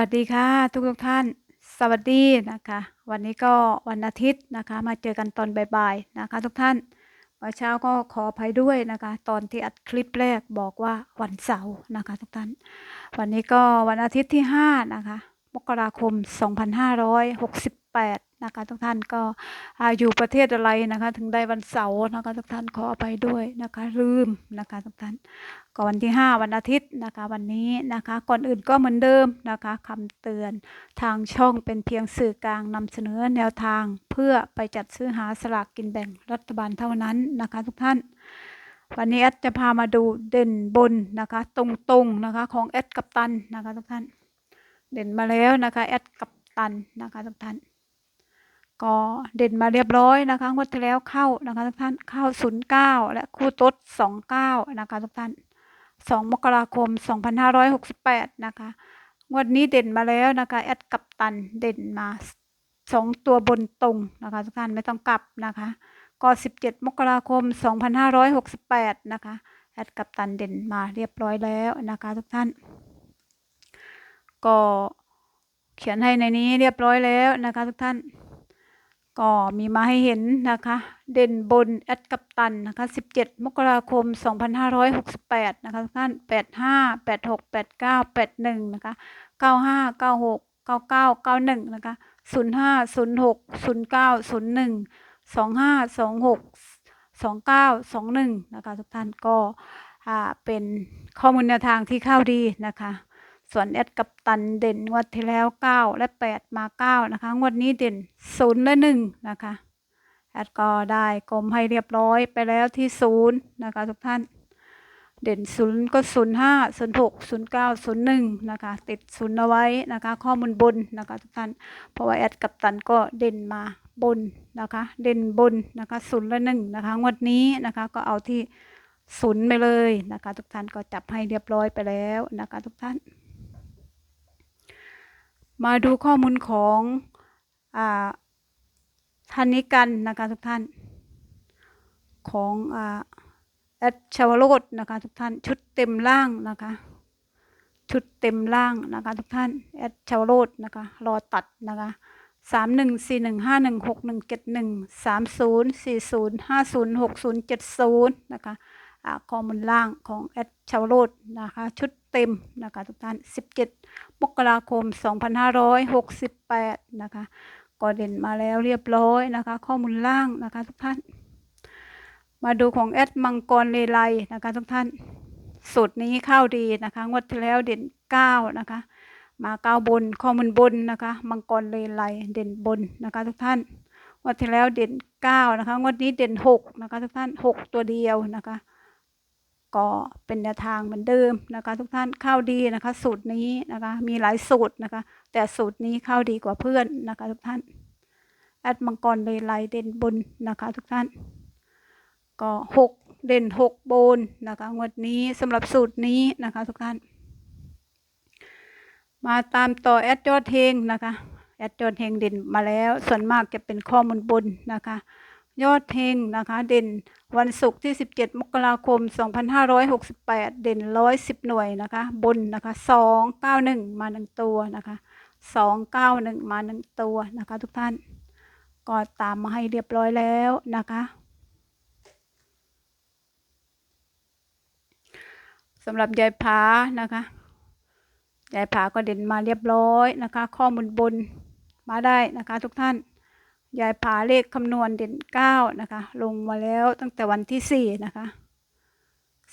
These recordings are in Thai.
วัสดีค่ะทุกทุกท่าน สวัสดีนะคะ วันนี้ก็วันอาทิตย์นะคะ มาเจอกันตอนบ่ายๆนะคะทุกท่านเมื่อเช้าก็ขออภัยด้วยนะคะ ตอนที่อัดคลิปแรกบอกว่าวันเสาร์นะคะ ทุกท่าน วันนี้ก็วันอาทิตย์ที่5นะคะมกราคม 2568 นะคะ ทุกท่านก็ออยู่ประเทศอะไรนะคะ ถึงได้วันเสาร์นะคะ ทุกท่านขออภัยด้วยนะคะลืมนะคะ ทุกท่านก็วันที่ 5 วันอาทิตย์นะคะ วันนี้นะคะ ก่อนอื่นก็เหมือนเดิมนะคะคำเตือนทางช่องเป็นเพียงสื่อกลางนำเสนอแนวทางเพื่อไปจัดซื้อหาสลากกินแบ่งรัฐบาลเท่านั้นนะคะ ทุกท่านวันนี้แอดจะพามาดูเด่นบนนะคะ ตรงๆนะคะของแอดกับตันนะคะทุกท่าน เด่นมาแล้วนะคะแอดกับตันนะคะทุกท่าน ก็เด่นมาเรียบร้อยนะคะงวดที่แล้วเข้านะคะทุกท่านเข้า 09 และคู่ต๊ด29 นะคะทุกท่าน 2 มกราคม 2568 นะคะงวดนี้เด่นมาแล้วนะคะแอดกับตันเด่นมา 2 ตัวบนตรงนะคะทุกท่านไม่ต้องกลับนะคะก็ 17 มกราคม 2568 นะคะแอดกับตันเด่นมาเรียบร้อยแล้วนะคะทุกท่าน ก็เขียนให้ในนี้เรียบร้อยแล้วนะคะทุกท่าน ก็มีมาให้เห็นนะคะ เด่นบนแอดกับตันนะคะ 17 มกราคม 2568 นะคะทุกท่าน 85 86 89 81 นะคะ 95 96 99 91 นะคะ 05 06 09 01 25 26 29 21 นะคะ ทุกท่านก็อ่าเป็นข้อมูลแนวทางที่เข้าดีนะคะ ส่วนแอดกับตันเด่นงวดที่แล้ว 9 และ 8 มา 9 นะคะ งวดนี้เด่น 0 และ 1 นะคะ แอดก็ได้กลมให้เรียบร้อยไปแล้วที่ 0 นะคะ ทุกท่าน เด่น 0 ก็ 05 06 09 01 นะคะ ติด 0 เอาไว้นะคะ ข้อมูลบนนะคะ ทุกท่าน เพราะว่าแอดกับตันก็เด่นมาบนนะคะ เด่นบนนะคะ0และ1นะคะ งวดนี้นะคะก็เอาที่0ไปเลยนะคะ ทุกท่านก็จับให้เรียบร้อยไปแล้วนะคะ ทุกท่าน มาดูข้อมูลของอ่าธนิกันนะคะทุกท่าน ของอ่าแอดชาวโรดนะคะทุกท่านชุดเต็มล่างนะคะ ชุดเต็มล่างนะคะทุกท่านแอดชาวโรดนะคะรอตัดนะคะสามหนึ่งสี่หนึ่งห้าหนึ่งหกหนึ่งเจ็ดหนึ่งสามศูนย์สี่ศูนย์ห้าศูนย์หกศูนย์เจ็ดศูนย์นะคะ ข้อมูลล่างของแอดชาวโรดนะคะชุดเต็มนะคะทุกท่านสิบเจ็ดมกราคม 2568 นะคะก็เด่นมาแล้วเรียบร้อยนะคะ ข้อมูลล่างนะคะทุกท่าน มาดูของแอดมังกรเลไลนะคะทุกท่านสูตรนี้เข้าดีนะคะ งวดที่แล้วเด่น 9 นะคะ มาเก้าบนข้อมูลบนนะคะ มังกรเลไลเด่นบนนะคะ ทุกท่านงวดที่แล้วเด่น 9 นะคะงวดนี้เด่น 6 นะคะ ทุกท่าน 6 ตัวเดียวนะคะ ก็เป็นแนวทางเหมือนเดิมนะคะ ทุกท่านเข้าดีนะคะ สูตรนี้นะคะ มีหลายสูตรนะคะ แต่สูตรนี้เข้าดีกว่าเพื่อนนะคะ ทุกท่านแอดมังกรเลยไลเด่นบนนะคะ ทุกท่าน ก็หกเด่นหกบนนะคะงวดนี้สำหรับสูตรนี้นะคะ ทุกท่าน มาตามต่อแอดยอดเฮงนะคะแอดยอดเฮงเด่นมาแล้ว ส่วนมากจะเป็นข้อมูลบนนะคะ ยอดเฮงนะคะ เด่นวันศุกร์ที่ 17 มกราคม 2568 เด่น 110 หน่วยนะคะ บนนะคะ 291 มา1ตัวนะคะ 291 มา1ตัวนะคะ ทุกท่าน ก็ตามมาให้เรียบร้อยแล้วนะคะสำหรับยายผานะคะยายผาก็เด่นมาเรียบร้อยนะคะ ข้อมูลบนมาได้นะคะ ทุกท่าน ยายผาเลขคำนวณเด่นเก้านะคะ ลงมาแล้วตั้งแต่วันที่สี่นะคะ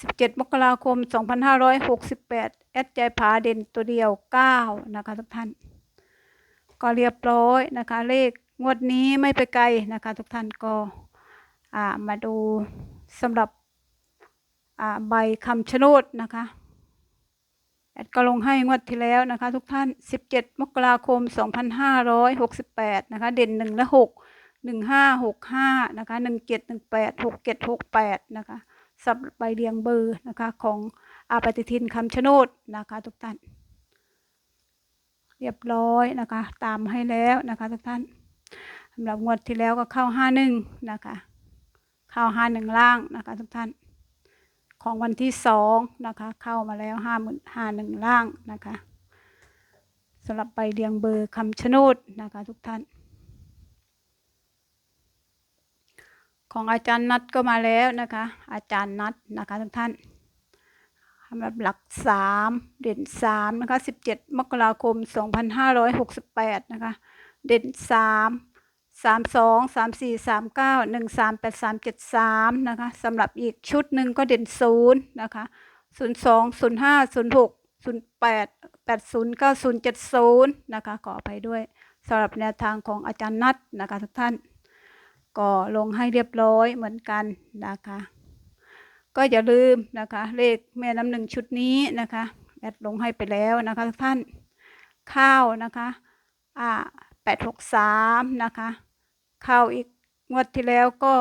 สิบเจ็ดมกราคมสองพันห้าร้อยหกสิบแปดแอดยายผาเด่นตัวเดียวเก้านะคะทุกท่าน ก็เรียบร้อยนะคะ เลขงวดนี้ไม่ไปไกลนะคะ ทุกท่านก็มาดูสำหรับใบคำชะโนดนะคะ แอดก็ลงให้งวดที่แล้วนะคะ ทุกท่าน 17 มกราคม 2568 นะคะ เด่น 1 และ 6 1565 นะคะ 1718 6768 นะคะ สับใบเรียงเบอร์นะคะของอาปฏิทินคำชะโนดนะคะ ทุกท่าน เรียบร้อยนะคะ ตามให้แล้วนะคะ ทุกท่านสำหรับงวดที่แล้วก็เข้า 51 นะคะ เข้า 51 ล่างนะคะ ทุกท่าน ของวันที่สองนะคะ เข้ามาแล้วห้าหมื่นห้าหนึ่งล่างนะคะสำหรับใบเรียงเบอร์คำชะโนดนะคะทุกท่าน ของอาจารย์นัดก็มาแล้วนะคะ อาจารย์นัดนะคะทุกท่านสำหรับหลักสามเด่นสามนะคะสิบเจ็ดมกราคมสองพันห้าร้อยหกสิบแปดนะคะ เด่นสาม สามสองสามสี่สามเก้าหนึ่งสามแปดสามเจ็ดสามนะคะสำหรับอีกชุดหนึ่งก็เด่นศูนย์นะคะศูนย์สองศูนย์ห้าศูนย์หกศูนย์แปดแปดศูนย์เก้าศูนย์เจ็ดศูนย์นะคะขออภัยด้วยสำหรับแนวทางของอาจารย์นัดนะคะทุกท่าน ก็ลงให้เรียบร้อยเหมือนกันนะคะ ก็อย่าลืมนะคะ เลขแม่น้ำหนึ่งชุดนี้นะคะแอดลงให้ไปแล้วนะคะทุกท่านข้าวนะคะอ่าแปดหกสามนะคะ เข้าอีกงวดที่แล้วก็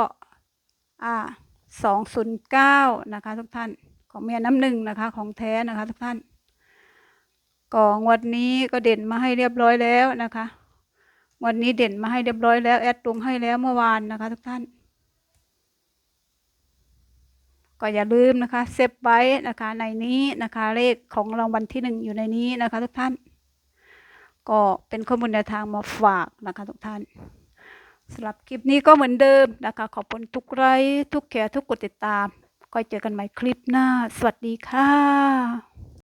อ่าสองศูนย์เก้านะคะทุกท่านของแม่น้ำหนึ่งนะคะของแท้นะคะทุกท่านก็งวดนี้ก็เด่นมาให้เรียบร้อยแล้วนะคะ วันนี้เด่นมาให้เรียบร้อยแล้วแอดลงให้แล้วเมื่อวานนะคะ ทุกท่าน ก็อย่าลืมนะคะเซฟไว้นะคะในนี้นะคะเลขของรางวัลที่หนึ่งอยู่ในนี้นะคะ ทุกท่าน ก็เป็นข้อมูลแนวทางมาฝากนะคะ ทุกท่าน สำหรับคลิปนี้ก็เหมือนเดิมนะคะ ขอบคุณทุกไลค์ทุกแชร์ทุกกดติดตามก็เจอกันใหม่คลิปหน้า สวัสดีค่ะ